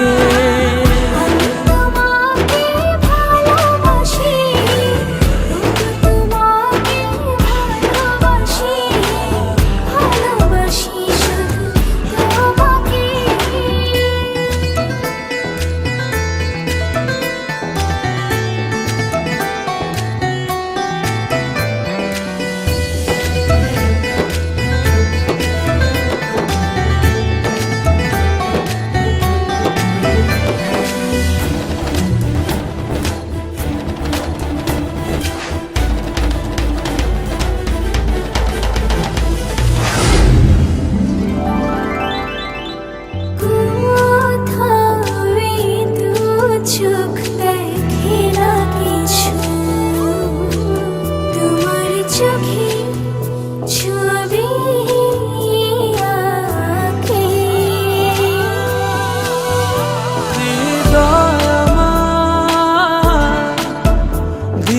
good.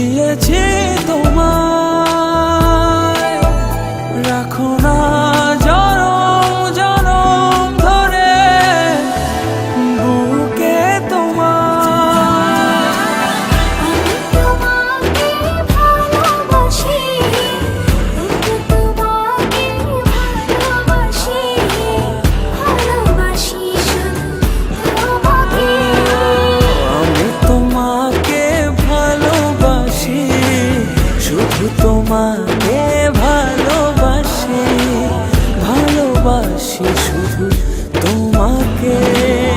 你也接 তোমাকে ভালোবাসি ভালোবাসি শুধু তোমাকে।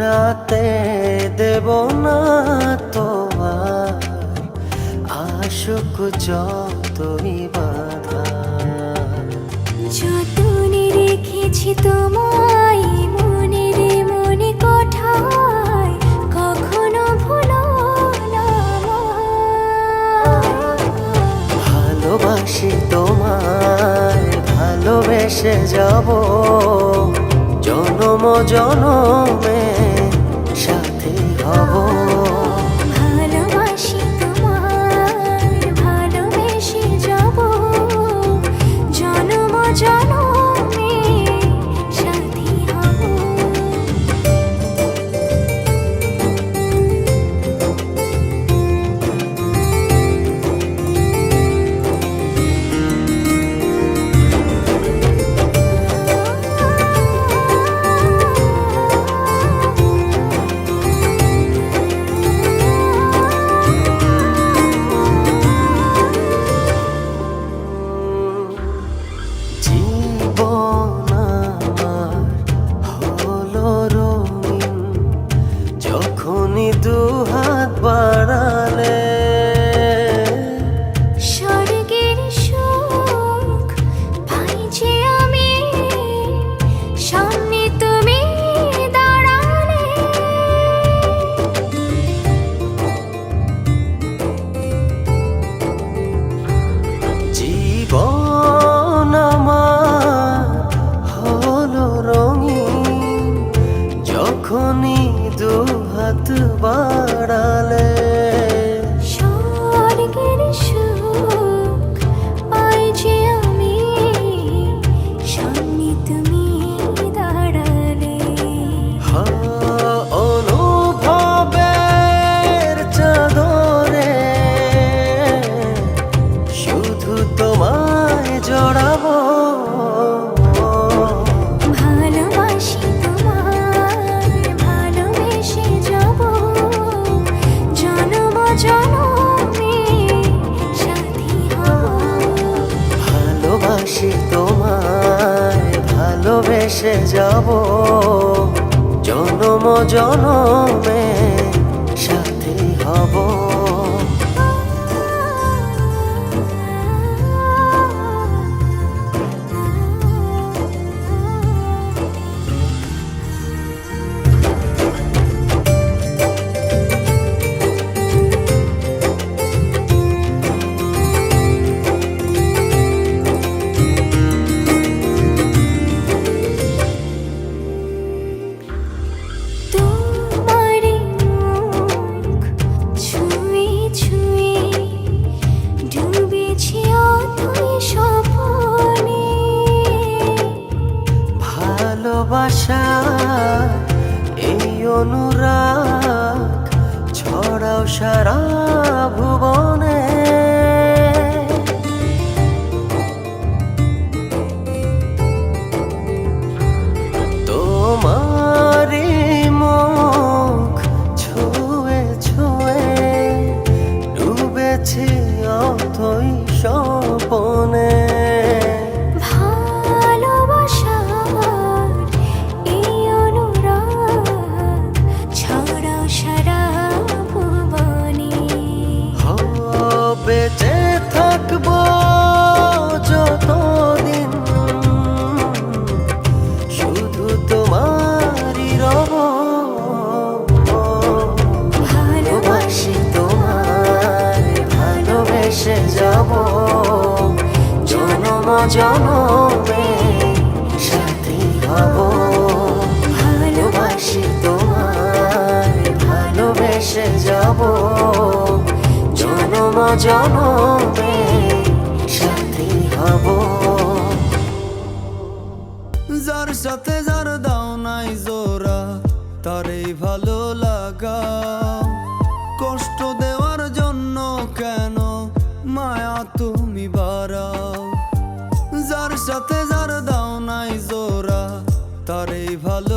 রাতে দেব না তোমার আশুক যতই বাধা। যত রেখেছি তোমায় মনে তোমায় ভালোবেসে যাব। জনম জনমে জনম জনমে সাথী হব। জনমে সাথী হব। ভালোবাসি তোমার ভালোবেসে যাব। জনম জনমে সাথী হব। যার সাথে তার এই ভালো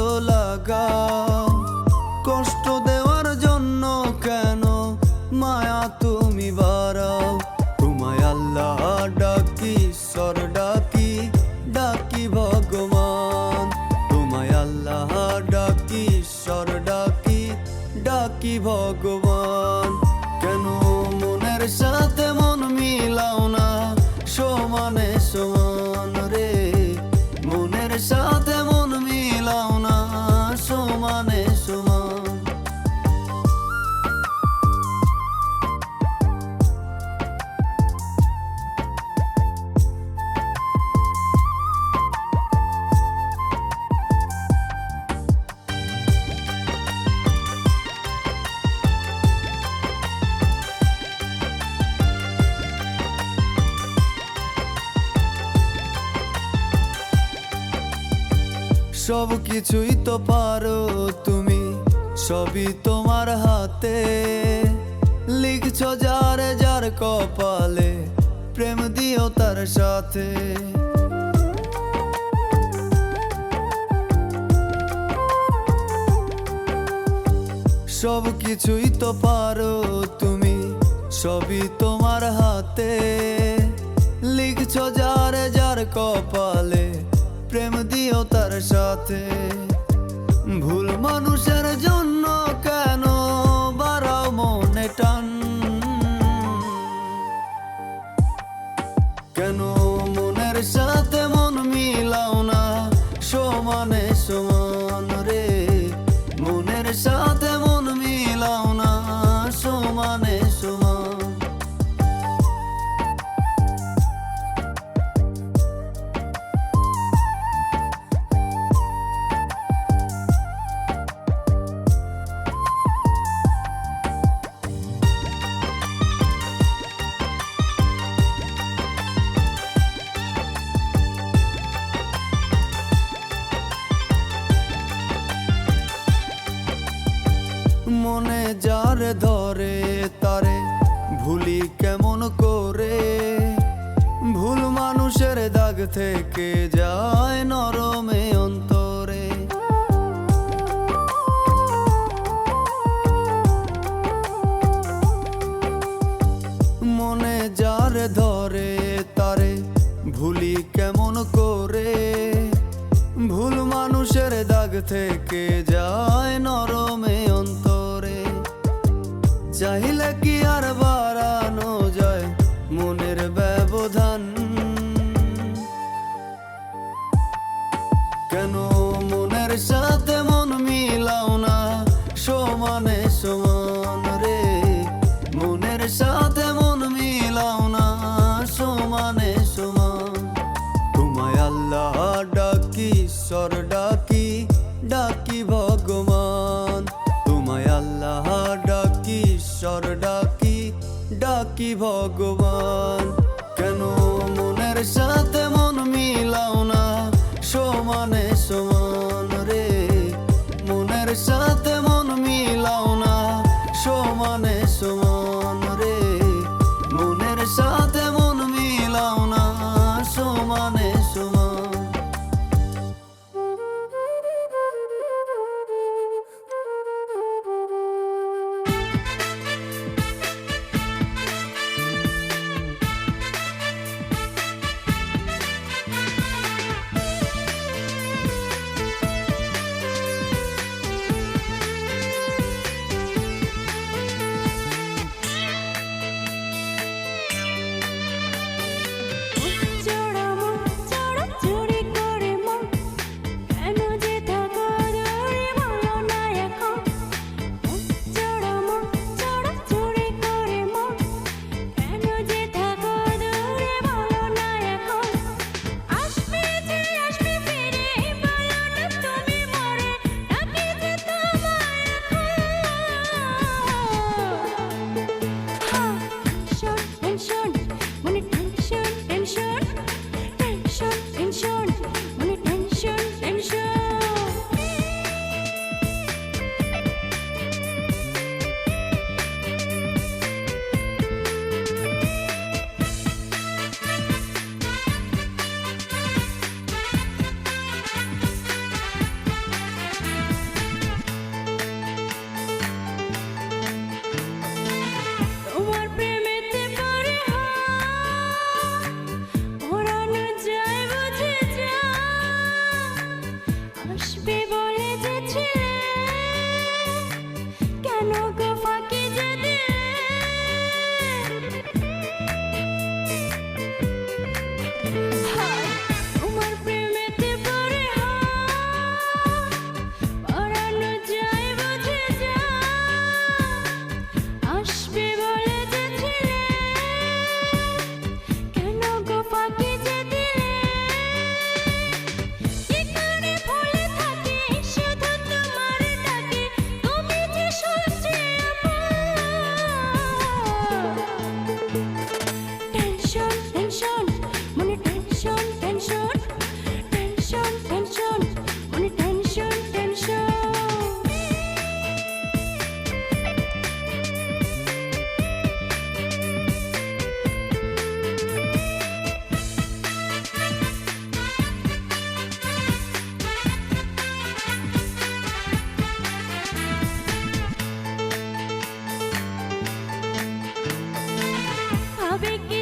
সব কিছুই তো পারো তুমি, সবই তোমার হাতে। লিখছ যার যার কপালে, প্রেম দিও তার সাথে। সব কিছুই তো পারো তুমি, সবই তোমার হাতে। লিখছ যার যার কপালে premë di o të rëshate থেকে যায় নরমে অন্তরে। মনে যার ধরে তারে ভুলি কেমন করে। ভুল মানুষের দাগ থেকে যায় নরমে অন্তরে। চাহিলে